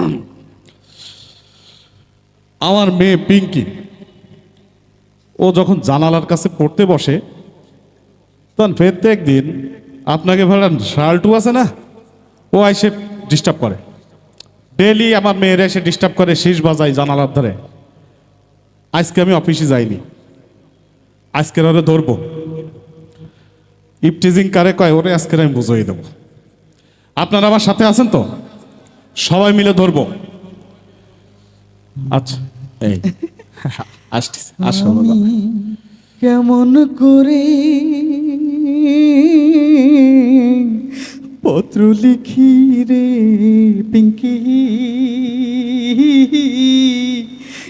আমার মেয়ে পিঙ্কি, ও যখন জানালার কাছে পড়তে বসে, তখন প্রত্যেক দিন আপনাকে ভাড়া শাল্টু আছে না? ও এসে ডিস্টার্ব করে। ডেলি আমার মেয়েরা এসে ডিস্টার্ব করে শীষ বাজায় জানালার ধারে। আজকে আমি অফিসে যাইনি। আজকের ওরে ধরবো। ইপটিজিং কারে কয়, ওরে আজকের আমি বুঝিয়ে দেবো। আপনারা আমার সাথে আছেন তো? সবাই মিলে ধরবো। আচ্ছা। এই। আসতেছে আসো কেমন করে পত্র লিখি রে পিঙ্কি?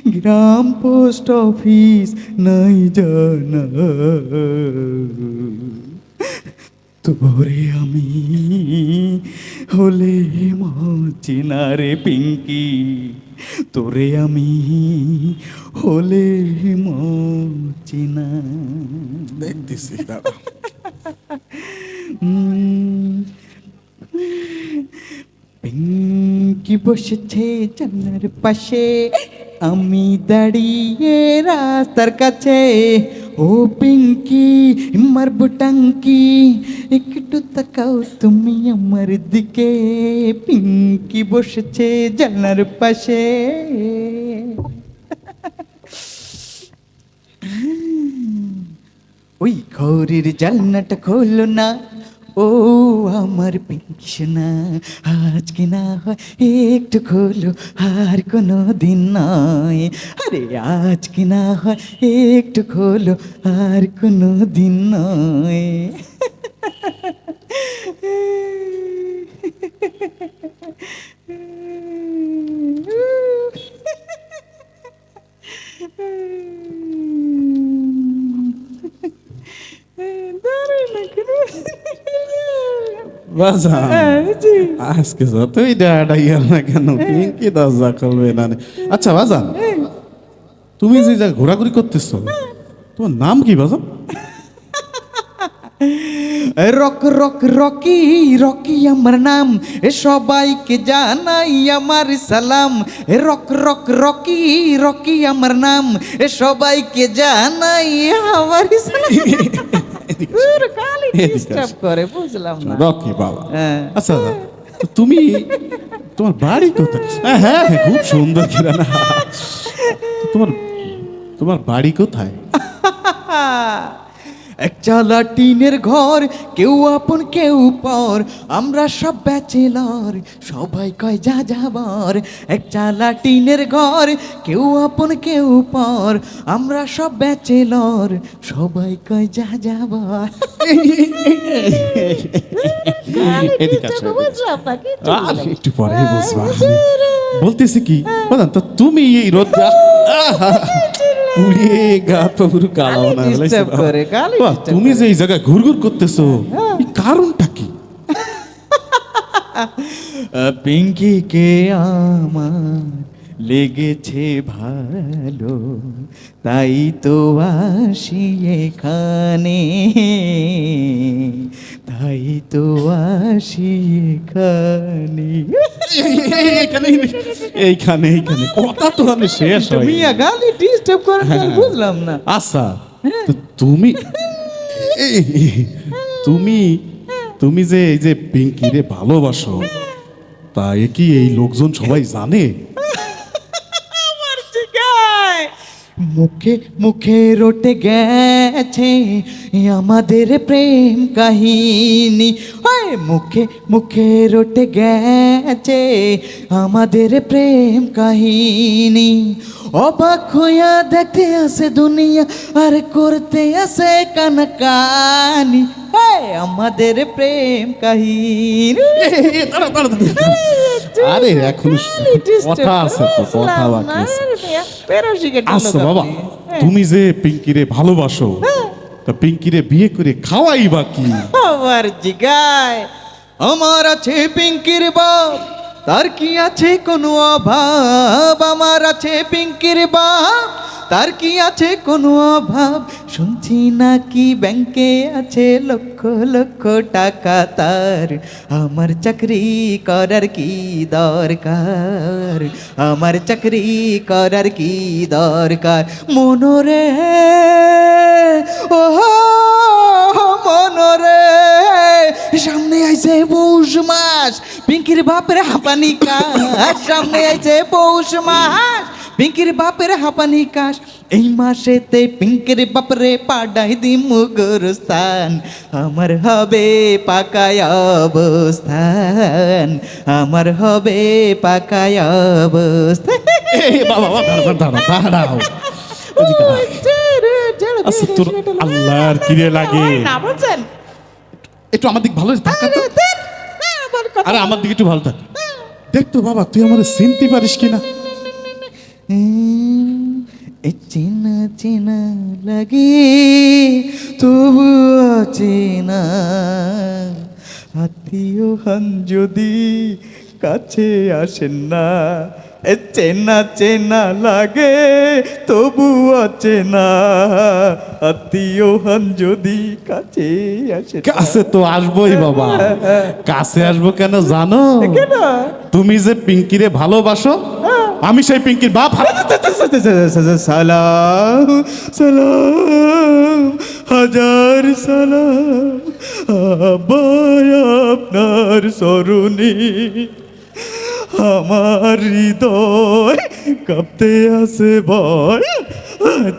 গ্রাম পোস্ট অফিস নাই জানা। তোরে আমি হলে মচিনা রে পিঙ্কি। তোরে আমি হলে মচিনা। দেখতেছি। পিঙ্কি বসেছে জানার পাশে আমি দাঁড়িয়ে রাস্তার কাছে। ও পিঙ্কি মারবো টাঙ্কি একটু তাকাও তুমি আমার দিকে পিঙ্কি বসেছে জানার পাশে ওই ঘরের জানলাটা খোলো না ও আমার পিংসোনা আজকে না হয় একটু খোলো আর কোনো দিন নয় আরে আজকে না হয় একটু খোলো আর কোনো দিন নয় বাজান আজকে যতই ডাটা ইয়ার না কেন পিঙ্কি দরজা খুলবে না আচ্ছা বাজান তুমি যে জায়গায় ঘোরাঘুরি করতেছো তোমার নাম কি বাজান রক রক রকি রকি আমার নাম। এ সবাইকে জানাই আমার সালাম। এ রক রক রকি রকি আমার নাম। এ সবাইকে জানাই আমার সালাম। পুরো খালি disturb করে বুঝলাম না। রকি বাবা। হ্যাঁ। আচ্ছা তো তুমি তোমার বাড়ি কোথায়? হ্যাঁ হ্যাঁ হ্যাঁ, খুব সুন্দর কিনা না তোমার তোমার বাড়ি কোথায়? এক চালা টিনের ঘর কেউ আপন কেউ পর। আমরা সব ব্যাচেলর সবাই কয় যা যাবার এক চালা টিনের ঘর কেউ আপন কেউ পর। আমরা সব ব্যাচেলর সবাই কয় যা যাবার একটু পরে বুঝবা বলতেছি কি তা তুমি এই রোদ পুড়িয়ে গা তো পুরো কালো তুমি যে এই জায়গায় ঘুরঘুর করতেছো এই কারণটা কি? পিঙ্কিকে আমার লেগেছে ভালো তাই তো আসি এখানে। তাই তো আসি এখানে। এইখানে এইখানে এইখানে। কথা তো আমি শেষ হয় মিয়া গালি ডিস্টার্ব তো বুঝলাম না। আচ্ছা তুমি তুমি তুমি যে এই যে পিঙ্কিরে ভালোবাসো তা এ কি এই লোকজন সবাই জানে? মুখে মুখে রটে গেছে আমাদের প্রেম কাহিনী। ওই মুখে মুখে রটে গেছে আমাদের প্রেম কাহিনী। অবাক হইয়া দেখতে আসে দুনিয়া, আর করতে আসে কানকানি। আমাদের প্রেম কাহিনী। আরে এখন কথা আছে কথা বাকি আছে। আচ্ছা বাবা তুমি যে পিঙ্কিরে ভালোবাসো তা পিঙ্কিরে বিয়ে করে খাওয়াই বা কি? আমার জিগায় আমার আছে পিঙ্কির বাপ তার কি আছে কোনো অভাব? আমার আছে পিঙ্কির বাপ তার কি আছে কোনো অভাব? শুনছি নাকি ব্যাংকে আছে লক্ষ লক্ষ টাকা তার। আমার চাকরি করার কি দরকার? আমার চাকরি করার কি দরকার? মনোরে ও মনোরে সামনে আইছে পৌষ মাস, পিঙ্কির বাপের হাঁপানি কাশ সামনে আইছে পৌষ মাস। পিঙ্কির বাপের হাঁপানি কাশ। এই মাসেতে পিঙ্কির বাপরে পাডাই দি মুগুরস্থান আমার হবে পাকায় অবস্থান। আমার হবে পাকায় অবস্থান। বাবা বাবা দাঁড়াও দাঁড়াও আচ্ছা তোর আল্লাহর কিরে লাগে? একটু আমার দিক ভালো থাকা তো। আরে আমার দিকে একটু ভালো থাক। দেখ তো বাবা তুই আমার চিনতে পারিস কিনা? চেনা চেনা লাগে তবু চেনা আত্মীয় হন যদি কাছে আসেন না এ চেনা চেনা লাগে তবু চেনা আত্মীয় হন যদি কাছে আসে কাছে তো আসবোই বাবা। কাছে আসব কেন জানো? কেন? তুমি যে পিঙ্কিরে ভালোবাসো আমি সেই পিঙ্কির বাপ সালাম সালাম হাজার সালাম আপনার স্মরণে আমার হৃদয় কাঁপতে আসে ভয়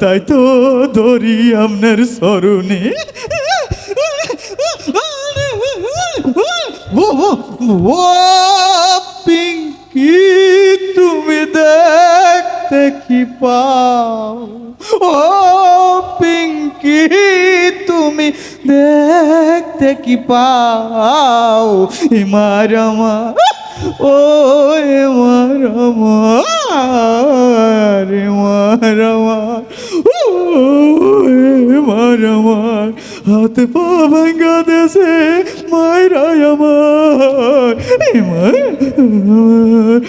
তাই তো ধরি আপনার স্মরণে ও ও ও পাও ও পিঙ্কি তুমি দেখতে কি পাও এমার আমার ও এমার আমার এমার আমার ও এমার আমার হাত পা ভাঙ্গা দেশে মায়েরাই আমার এমার আমার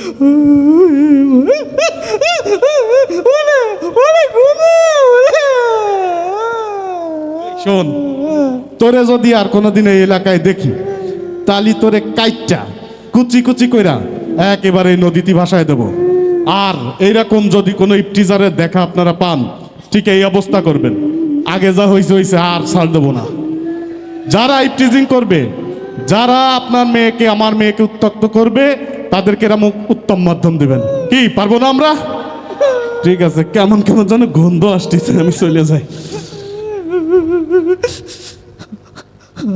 শোন, তোরে যদি আর কোনোদিন এই এলাকায় দেখি, তালি তোরে কাইটটা, কুচি কুচি কইরা একেবারে এই ভাষায় দেব। আর এইরকম যদি কোনো ইপটিজারের দেখা আপনারা পান, ঠিক এই অবস্থা করবেন। আগে যা হয়েছে হয়েছে আর ছাড় দেবো না। যারা ইপটিজিং করবে, যারা আপনার মেয়েকে, আমার মেয়েকে উত্তক্ত করবে, তাদেরকে এরকম উত্তম মাধ্যম দেবেন। কি, পারব না আমরা? ঠিক আছে, কেমন কেমন যেন গন্ধ আসতেছে, আমি চলে যাই।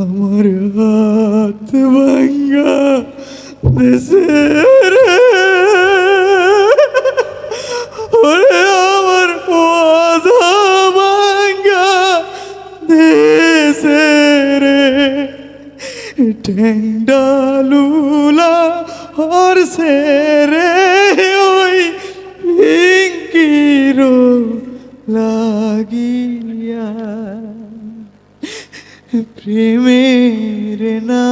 আমার হাত ভাঙ্গা দেশের ওরে, আমার ওয়াজা ভাঙ্গা দেশের ঠেংডালুলা হর সেরে প্রেমের না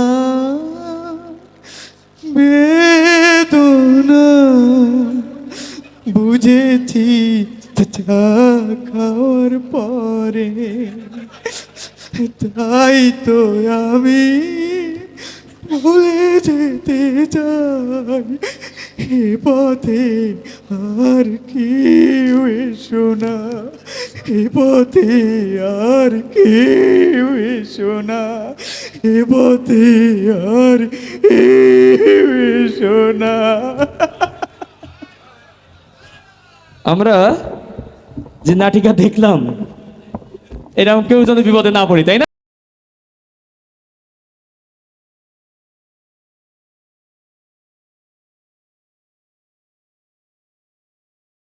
বেদনা বুঝেছি চা খাওয়ার পরে তাই তো আমি ভুলে যেতে চাই এ পথে আর কি শোনা এ পথে আর কি শোনা এ পথে আর শোনা আমরা যে নাটিকা দেখলাম, এরকম কেউ যেন বিপদে না পড়ি, তাই না?